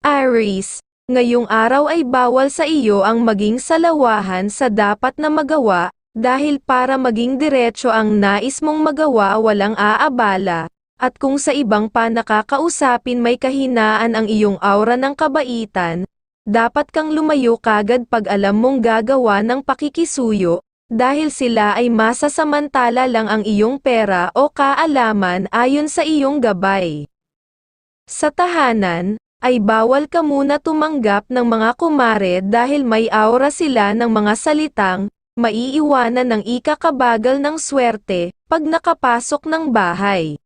Aries, ngayong araw ay bawal sa iyo ang maging salawahan sa dapat na magawa, dahil para maging diretso ang nais mong magawa walang aabala, at kung sa ibang pa may kahinaan ang iyong aura ng kabaitan, dapat kang lumayo kagad pag alam mong gagawa ng pakikisuyo, dahil sila ay masasamantala lang ang iyong pera o kaalaman ayon sa iyong gabay. Sa tahanan, ay bawal ka muna tumanggap ng mga kumare dahil may aura sila ng mga salitang, maiiwanan ng ikakabagal ng swerte, pag nakapasok ng bahay.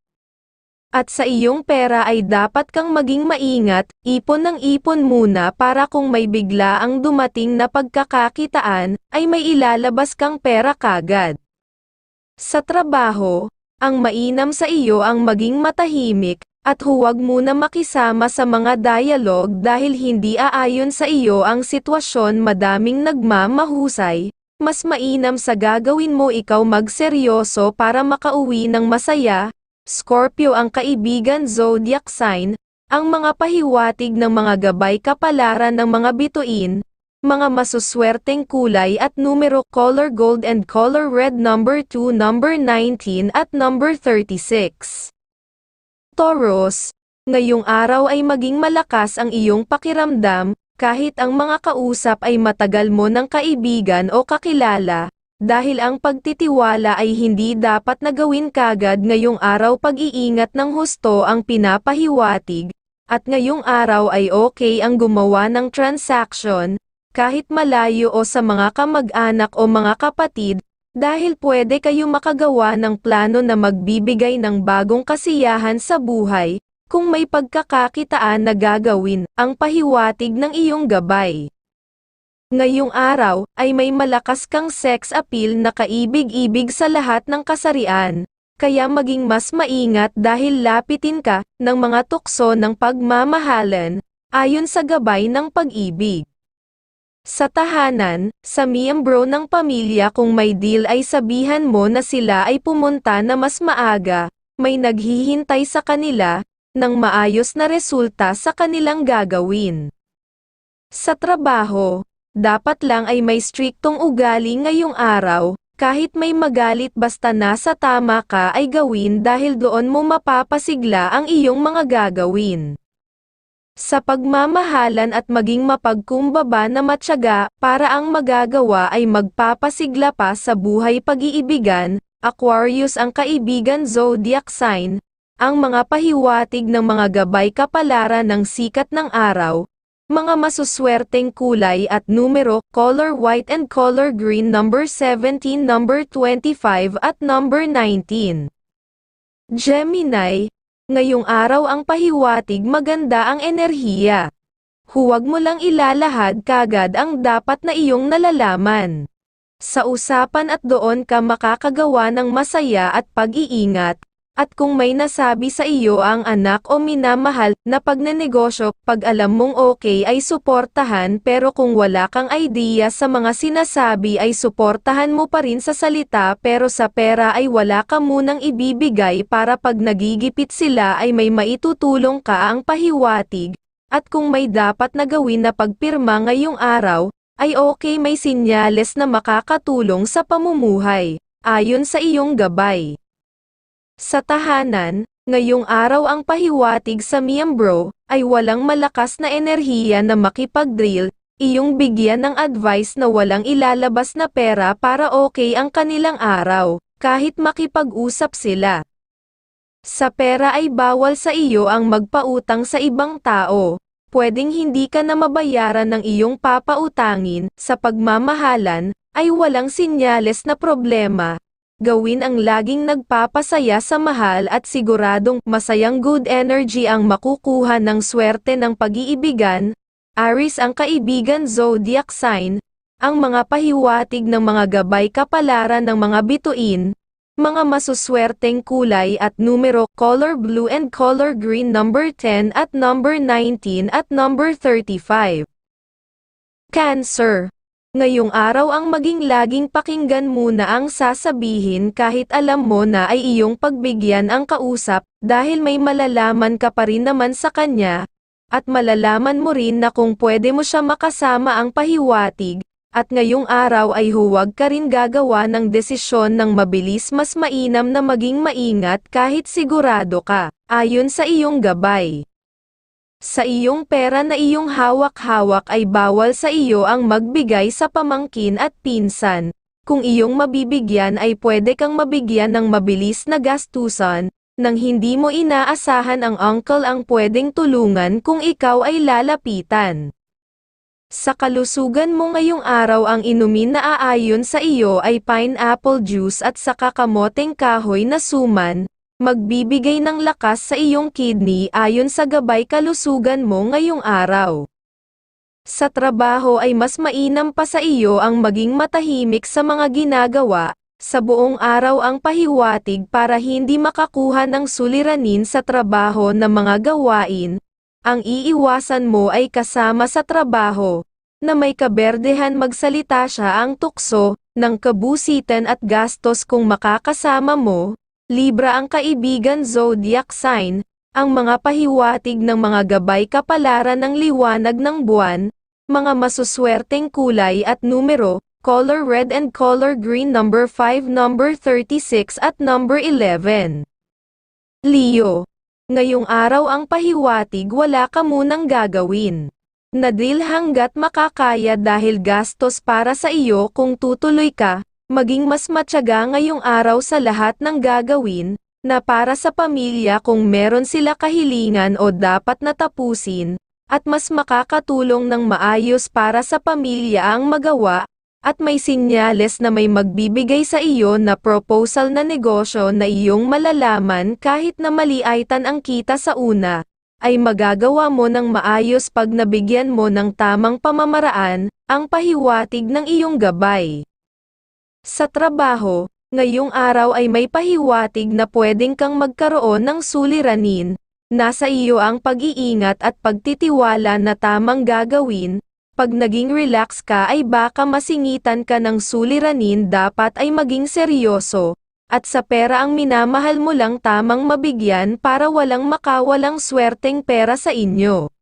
At sa iyong pera ay dapat kang maging maingat, ipon ng ipon muna para kung may bigla ang dumating na pagkakakitaan, ay may ilalabas kang pera kagad. Sa trabaho, ang mainam sa iyo ang maging matahimik, at huwag muna makisama sa mga dialog dahil hindi aayon sa iyo ang sitwasyon madaming nagmamahusay, mas mainam sa gagawin mo ikaw magseryoso para makauwi ng masaya, Scorpio ang kaibigan zodiac sign, ang mga pahiwatig ng mga gabay kapalaran ng mga bituin, mga masuswerteng kulay at numero color gold and color red number 2 number 19 at number 36. Taurus, ngayong araw ay maging malakas ang iyong pakiramdam, kahit ang mga kausap ay matagal mo ng kaibigan o kakilala, dahil ang pagtitiwala ay hindi dapat na gawin kagad ngayong araw pag-iingat ng husto ang pinapahiwatig, at ngayong araw ay okay ang gumawa ng transaction, kahit malayo o sa mga kamag-anak o mga kapatid, dahil pwede kayo makagawa ng plano na magbibigay ng bagong kasiyahan sa buhay, kung may pagkakakitaan na gagawin, ang pahiwatig ng iyong gabay. Ngayong araw, ay may malakas kang sex appeal na kaibig-ibig sa lahat ng kasarian, kaya maging mas maingat dahil lapitin ka ng mga tukso ng pagmamahalan, ayon sa gabay ng pag-ibig. Sa tahanan, sa miyembro ng pamilya kung may deal ay sabihan mo na sila ay pumunta na mas maaga, may naghihintay sa kanila, ng maayos na resulta sa kanilang gagawin. Sa trabaho, dapat lang ay may striktong ugali ngayong araw, kahit may magalit basta nasa tama ka ay gawin dahil doon mo mapapasigla ang iyong mga gagawin. Sa pagmamahalan at maging mapagkumbaba na matyaga, para ang magagawa ay magpapasigla pa sa buhay pag-iibigan, Aquarius ang kaibigan zodiac sign, ang mga pahiwatig ng mga gabay kapalaran ng sikat ng araw, mga masuswerteng kulay at numero, color white and color green number 17, number 25 at number 19. Gemini, ngayong araw ang pahiwatig maganda ang enerhiya. Huwag mo lang ilalahad kagad ang dapat na iyong nalalaman. Sa usapan at doon ka makakagawa ng masaya at pag-iingat, at kung may nasabi sa iyo ang anak o minamahal na pagnenegosyo, pag alam mong okay ay suportahan pero kung wala kang idea sa mga sinasabi ay suportahan mo pa rin sa salita pero sa pera ay wala ka munang ibibigay para pag nagigipit sila ay may maitutulong ka ang pahiwatig, at kung may dapat na gawin na pagpirma ngayong araw, ay okay may sinyales na makakatulong sa pamumuhay, ayon sa iyong gabay. Sa tahanan, ngayong araw ang pahiwatig sa miyembro, ay walang malakas na enerhiya na makipag-drill, iyong bigyan ng advice na walang ilalabas na pera para okay ang kanilang araw, kahit makipag-usap sila. Sa pera ay bawal sa iyo ang magpautang sa ibang tao, pwedeng hindi ka na mabayaran ng iyong papautangin, sa pagmamahalan, ay walang sinyales na problema, gawin ang laging nagpapasaya sa mahal at siguradong masayang good energy ang makukuha ng swerte ng pag-iibigan, Aris ang kaibigan zodiac sign, ang mga pahiwatig ng mga gabay kapalaran ng mga bituin, mga masuswerteng kulay at numero color blue and color green number 10 at number 19 at number 35. Cancer Ngayong araw ang maging laging pakinggan muna ang sasabihin kahit alam mo na ay iyong pagbigyan ang kausap, dahil may malalaman ka pa rin naman sa kanya, at malalaman mo rin na kung pwede mo siya makasama ang pahiwatig, at ngayong araw ay huwag ka rin gagawa ng desisyon ng mabilis mas mainam na maging maingat kahit sigurado ka, ayon sa iyong gabay. Sa iyong pera na iyong hawak-hawak ay bawal sa iyo ang magbigay sa pamangkin at pinsan. Kung iyong mabibigyan ay pwede kang mabigyan ng mabilis na gastusan, nang hindi mo inaasahan ang uncle ang pwedeng tulungan kung ikaw ay lalapitan. Sa kalusugan mo ngayong araw ang inumin na aayon sa iyo ay pineapple juice at saka kamoteng kahoy na suman, magbibigay ng lakas sa iyong kidney ayon sa gabay kalusugan mo ngayong araw. Sa trabaho ay mas mainam pa sa iyo ang maging matahimik sa mga ginagawa, sa buong araw ang pahiwatig para hindi makakuha ng suliranin sa trabaho na mga gawain, ang iiwasan mo ay kasama sa trabaho, na may kaberdehan magsalita siya ang tukso, ng kabusitan at gastos kung makakasama mo, Libra ang kaibigan zodiac sign, ang mga pahiwatig ng mga gabay kapalaran ng liwanag ng buwan, mga masuswerteng kulay at numero, color red and color green number 5 number 36 at number 11. Leo. Ngayong araw ang pahiwatig wala ka munang gagawin. Nadil hanggat makakaya dahil gastos para sa iyo kung tutuloy ka, maging mas matyaga ngayong araw sa lahat ng gagawin, na para sa pamilya kung meron sila kahilingan o dapat natapusin, at mas makakatulong ng maayos para sa pamilya ang magawa, at may sinyales na may magbibigay sa iyo na proposal na negosyo na iyong malalaman kahit na maliaitan ang kita sa una, ay magagawa mo ng maayos pag nabigyan mo ng tamang pamamaraan, ang pahiwatig ng iyong gabay. Sa trabaho, ngayong araw ay may pahiwatig na pwedeng kang magkaroon ng suliranin, nasa iyo ang pag-iingat at pagtitiwala na tamang gagawin, pag naging relax ka ay baka masingitan ka ng suliranin dapat ay maging seryoso, at sa pera ang minamahal mo lang tamang mabigyan para walang makawalang swerteng pera sa inyo.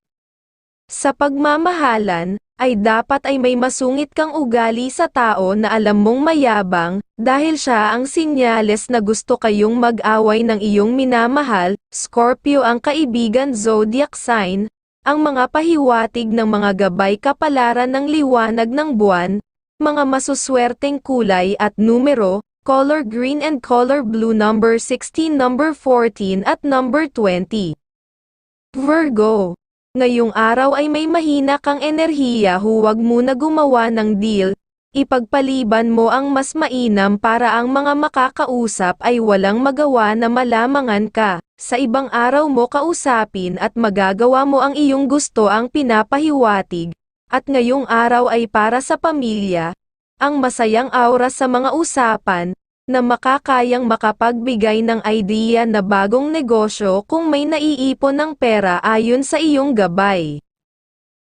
Sa pagmamahalan, ay dapat ay may masungit kang ugali sa tao na alam mong mayabang, dahil siya ang sinyales na gusto kayong mag-away ng iyong minamahal, Scorpio ang kaibigan zodiac sign, ang mga pahiwatig ng mga gabay kapalaran ng liwanag ng buwan, mga masuswerteng kulay at numero, color green and color blue number 16 number 14 at number 20. Virgo Ngayong araw ay may mahina kang enerhiya huwag muna gumawa ng deal, ipagpaliban mo ang mas mainam para ang mga makakausap ay walang magawa na malamangan ka, sa ibang araw mo kausapin at magagawa mo ang iyong gusto ang pinapahiwatig, at ngayong araw ay para sa pamilya, ang masayang aura sa mga usapan, na makakayang makapagbigay ng idea na bagong negosyo kung may naiipon ng pera ayon sa iyong gabay.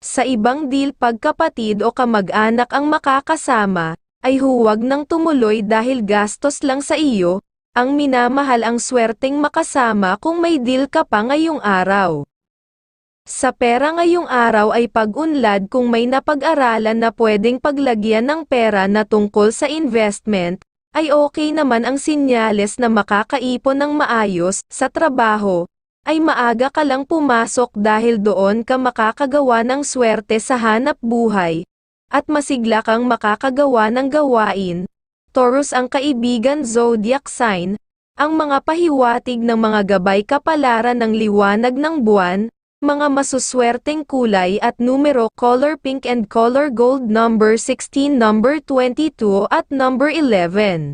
Sa ibang deal pagkapatid o kamag-anak ang makakasama, ay huwag nang tumuloy dahil gastos lang sa iyo, ang minamahal ang swerteng makasama kung may deal ka pa ngayong araw. Sa pera ngayong araw ay pag-unlad kung may napag-aralan na pwedeng paglagyan ng pera na tungkol sa investment, ay okay naman ang sinyales na makakaipon ng maayos sa trabaho, ay maaga ka lang pumasok dahil doon ka makakagawa ng swerte sa hanap buhay, at masigla kang makakagawa ng gawain. Taurus ang kaibigan zodiac sign, ang mga pahiwatig ng mga gabay kapalaran ng liwanag ng buwan, mga masuswerteng kulay at numero color pink and color gold number 16 number 22 at number 11.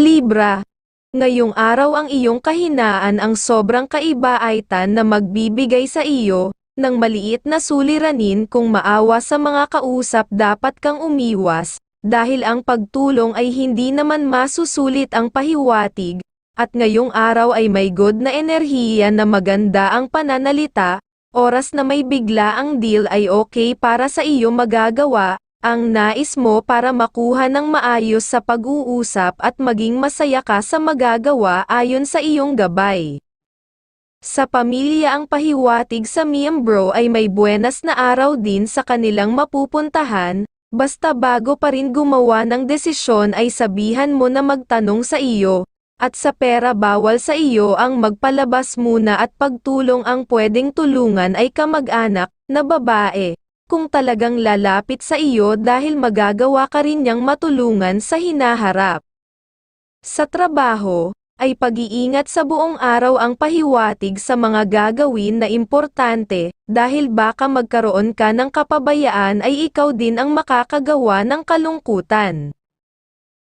Libra. Ngayong araw ang iyong kahinaan ang sobrang kaibaitan na magbibigay sa iyo, ng maliit na suliranin kung maawa sa mga kausap dapat kang umiwas, dahil ang pagtulong ay hindi naman masusulit ang pahiwatig, at ngayong araw ay may good na enerhiya na maganda ang pananalita, oras na may bigla ang deal ay okay para sa iyo magagawa, ang nais mo para makuha ng maayos sa pag-uusap at maging masaya ka sa magagawa ayon sa iyong gabay. Sa pamilya ang pahiwatig sa miyembro ay may buenas na araw din sa kanilang mapupuntahan, basta bago pa rin gumawa ng desisyon ay sabihan mo na magtanong sa iyo, at sa pera bawal sa iyo ang magpalabas muna at pagtulong ang pwedeng tulungan ay kamag-anak, na babae, kung talagang lalapit sa iyo dahil magagawa ka rin niyang matulungan sa hinaharap. Sa trabaho, ay pag-iingat sa buong araw ang pahiwatig sa mga gagawin na importante, dahil baka magkaroon ka ng kapabayaan ay ikaw din ang makakagawa ng kalungkutan.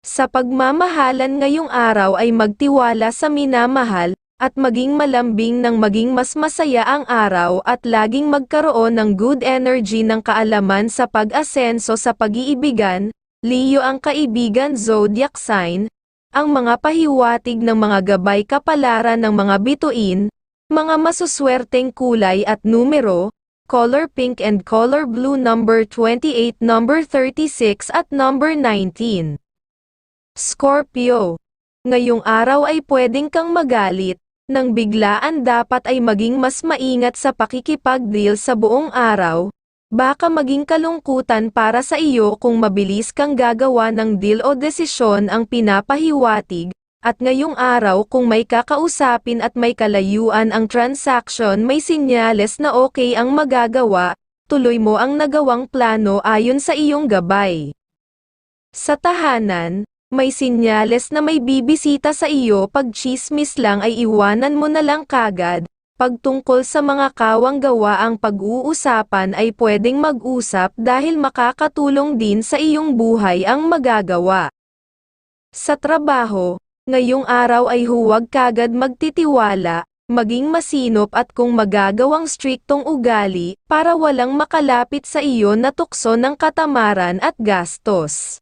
Sa pagmamahalan ngayong araw ay magtiwala sa minamahal, at maging malambing ng maging mas masaya ang araw at laging magkaroon ng good energy ng kaalaman sa pag-asenso sa pag-iibigan, Leo ang kaibigan zodiac sign, ang mga pahiwatig ng mga gabay kapalaran ng mga bituin, mga masuswerteng kulay at numero, color pink and color blue number 28 number 36 at number 19. Scorpio. Ngayong araw ay pwedeng kang magalit, nang biglaan dapat ay maging mas maingat sa pakikipag-deal sa buong araw, Baka maging kalungkutan para sa iyo kung mabilis kang gagawa ng deal o desisyon ang pinapahiwatig, at ngayong araw kung may kakausapin at may kalayuan ang transaction may sinyales na okay ang magagawa, tuloy mo ang nagawang plano ayon sa iyong gabay. Sa tahanan, may sinyales na may bibisita sa iyo pag chismis lang ay iwanan mo na lang kagad, Pagtungkol sa mga kawang gawa ang pag-uusapan ay pwedeng mag-usap dahil makakatulong din sa iyong buhay ang magagawa. Sa trabaho, ngayong araw ay huwag kagad magtitiwala, maging masinop at kung magagawang striktong ugali para walang makalapit sa iyo na tukso ng katamaran at gastos.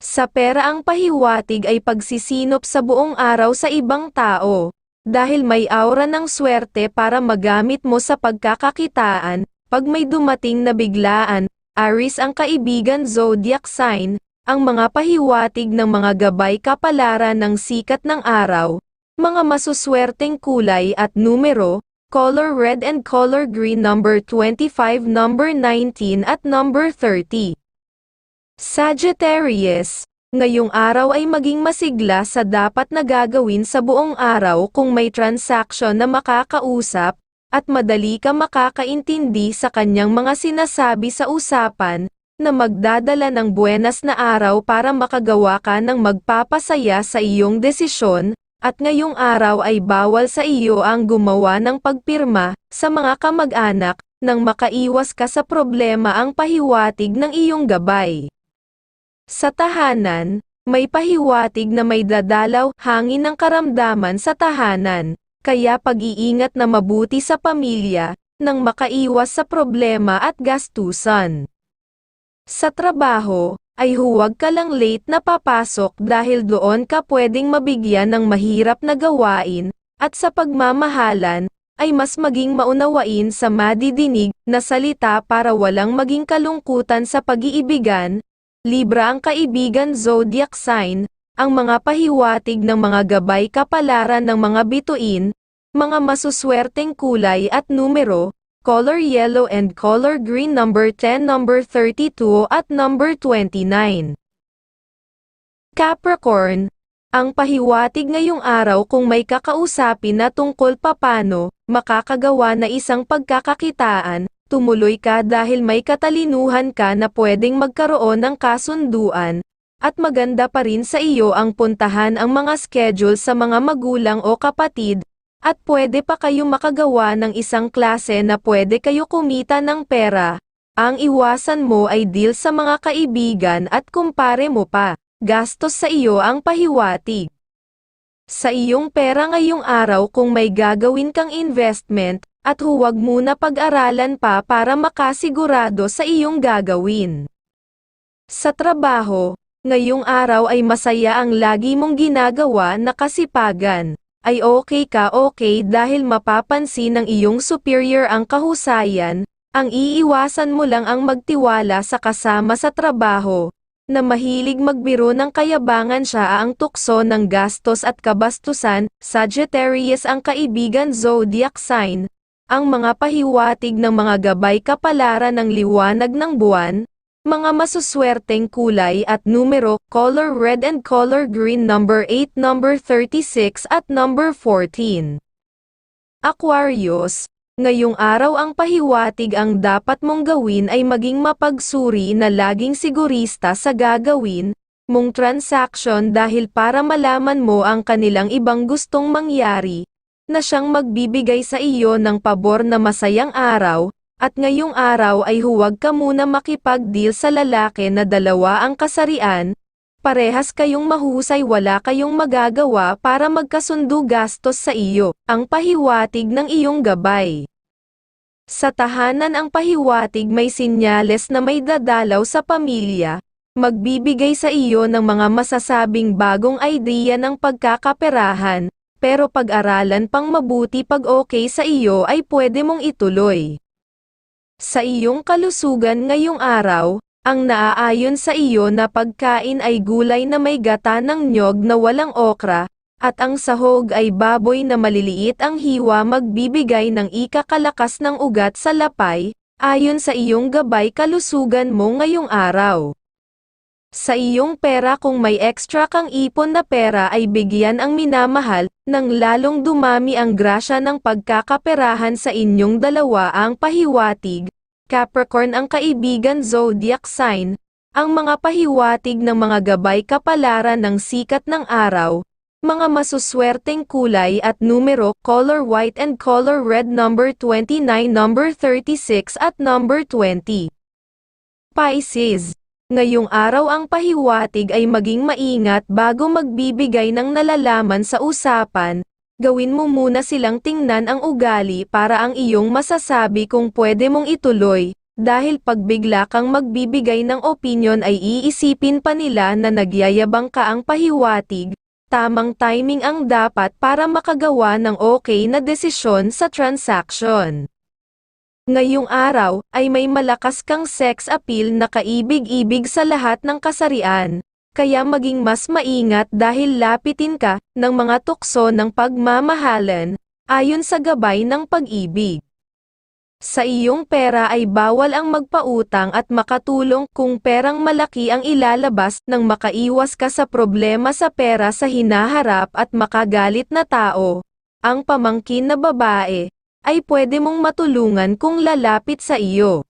Sa pera ang pahiwatig ay pagsisinop sa buong araw sa ibang tao, dahil may aura ng swerte para magamit mo sa pagkakakitaan, pag may dumating na biglaan, Aris ang kaibigan zodiac sign, ang mga pahiwatig ng mga gabay kapalaran ng sikat ng araw, mga masuswerteng kulay at numero, color red and color green number 25 number 19 at number 30. Sagittarius, Ngayong araw ay maging masigla sa dapat na gagawin sa buong araw kung may transaction na makakausap, at madali ka makakaintindi sa kanyang mga sinasabi sa usapan, na magdadala ng buenas na araw para makagawa ka ng magpapasaya sa iyong desisyon, at ngayong araw ay bawal sa iyo ang gumawa ng pagpirma sa mga kamag-anak, nang makaiwas ka sa problema ang pahiwatig ng iyong gabay. Sa tahanan, may pahiwatig na may dadalaw hangin ng karamdaman sa tahanan, kaya pag-iingat na mabuti sa pamilya, nang makaiwas sa problema at gastusan. Sa trabaho, ay huwag ka lang late na papasok dahil doon ka pwedeng mabigyan ng mahirap na gawain, at sa pagmamahalan, ay mas maging maunawain sa madidinig na salita para walang maging kalungkutan sa pag-iibigan, Libra ang kaibigan zodiac sign, ang mga pahiwatig ng mga gabay kapalaran ng mga bituin, mga masuswerteng kulay at numero, color yellow and color green number 10 number 32 at number 29. Capricorn, ang pahiwatig ngayong araw kung may kakausapin na tungkol papano, makakagawa na isang pagkakakitaan, tumuloy ka dahil may katalinuhan ka na pwedeng magkaroon ng kasunduan, at maganda pa rin sa iyo ang puntahan ang mga schedule sa mga magulang o kapatid, at pwede pa kayo makagawa ng isang klase na pwede kayo kumita ng pera. Ang iwasan mo ay deal sa mga kaibigan at kumpare mo pa, gastos sa iyo ang pahiwatig. Sa iyong pera ngayong araw kung may gagawin kang investment, at huwag muna pag-aralan pa para makasigurado sa iyong gagawin. Sa trabaho, ngayong araw ay masaya ang lagi mong ginagawa na kasipagan. Ay okay ka okay dahil mapapansin ng iyong superior ang kahusayan, ang iiwasan mo lang ang magtiwala sa kasama sa trabaho, na mahilig magbiro ng kayabangan siya ang tukso ng gastos at kabastusan, Sagittarius ang kaibigan zodiac sign, ang mga pahiwatig ng mga gabay kapalaran ng liwanag ng buwan, mga masuswerteng kulay at numero, color red and color green number 8, number 36 at number 14. Aquarius, ngayong araw ang pahiwatig ang dapat mong gawin ay maging mapagsuri na laging sigurista sa gagawin mong transaction dahil para malaman mo ang kanilang ibang gustong mangyari, na siyang magbibigay sa iyo ng pabor na masayang araw, at ngayong araw ay huwag ka muna makipag-deal sa lalaki na dalawa ang kasarian, parehas kayong mahusay wala kayong magagawa para magkasundo gastos sa iyo, ang pahiwatig ng iyong gabay. Sa tahanan ang pahiwatig may sinyales na may dadalaw sa pamilya, magbibigay sa iyo ng mga masasabing bagong idea ng pagkakaperahan, pero pag-aralan pang mabuti pag okay sa iyo ay pwede mong ituloy. Sa iyong kalusugan ngayong araw, ang naaayon sa iyo na pagkain ay gulay na may gata ng nyog na walang okra, at ang sahog ay baboy na maliliit ang hiwa magbibigay ng ikakalakas ng ugat sa lapay, ayon sa iyong gabay kalusugan mo ngayong araw. Sa iyong pera kung may extra kang ipon na pera ay bigyan ang minamahal, nang lalong dumami ang grasya ng pagkakaperahan sa inyong dalawa ang pahiwatig, Capricorn ang kaibigan zodiac sign, ang mga pahiwatig ng mga gabay kapalaran ng sikat ng araw, mga masuswerteng kulay at numero, color white and color red number 29 number 36 at number 20. Pisces Ngayong araw ang pahiwatig ay maging maingat bago magbibigay ng nalalaman sa usapan, gawin mo muna silang tingnan ang ugali para ang iyong masasabi kung pwede mong ituloy, dahil pag bigla kang magbibigay ng opinyon ay iisipin pa nila na nagyayabang ka ang pahiwatig, tamang timing ang dapat para makagawa ng okay na desisyon sa transaction. Ngayong araw, ay may malakas kang sex appeal na kaibig-ibig sa lahat ng kasarian, kaya maging mas maingat dahil lapitin ka ng mga tukso ng pagmamahalan, ayon sa gabay ng pag-ibig. Sa iyong pera ay bawal ang magpautang at makatulong kung perang malaki ang ilalabas nang makaiwas ka sa problema sa pera sa hinaharap at makagalit na tao. Ang pamangkin na babae, ay pwede mong matulungan kung lalapit sa iyo.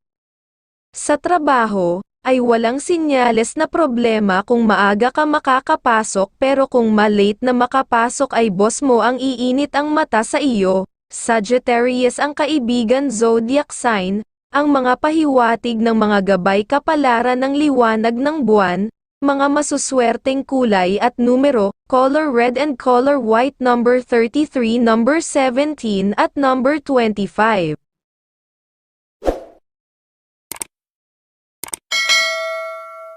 Sa trabaho, ay walang sinyales na problema kung maaga ka makakapasok pero kung malate na makapasok ay boss mo ang iinit ang mata sa iyo. Sagittarius ang kaibigan zodiac sign, ang mga pahiwatig ng mga gabay kapalaran ng liwanag ng buwan, mga masuswerteng kulay at numero, color red and color white number 33 number 17 at number 25.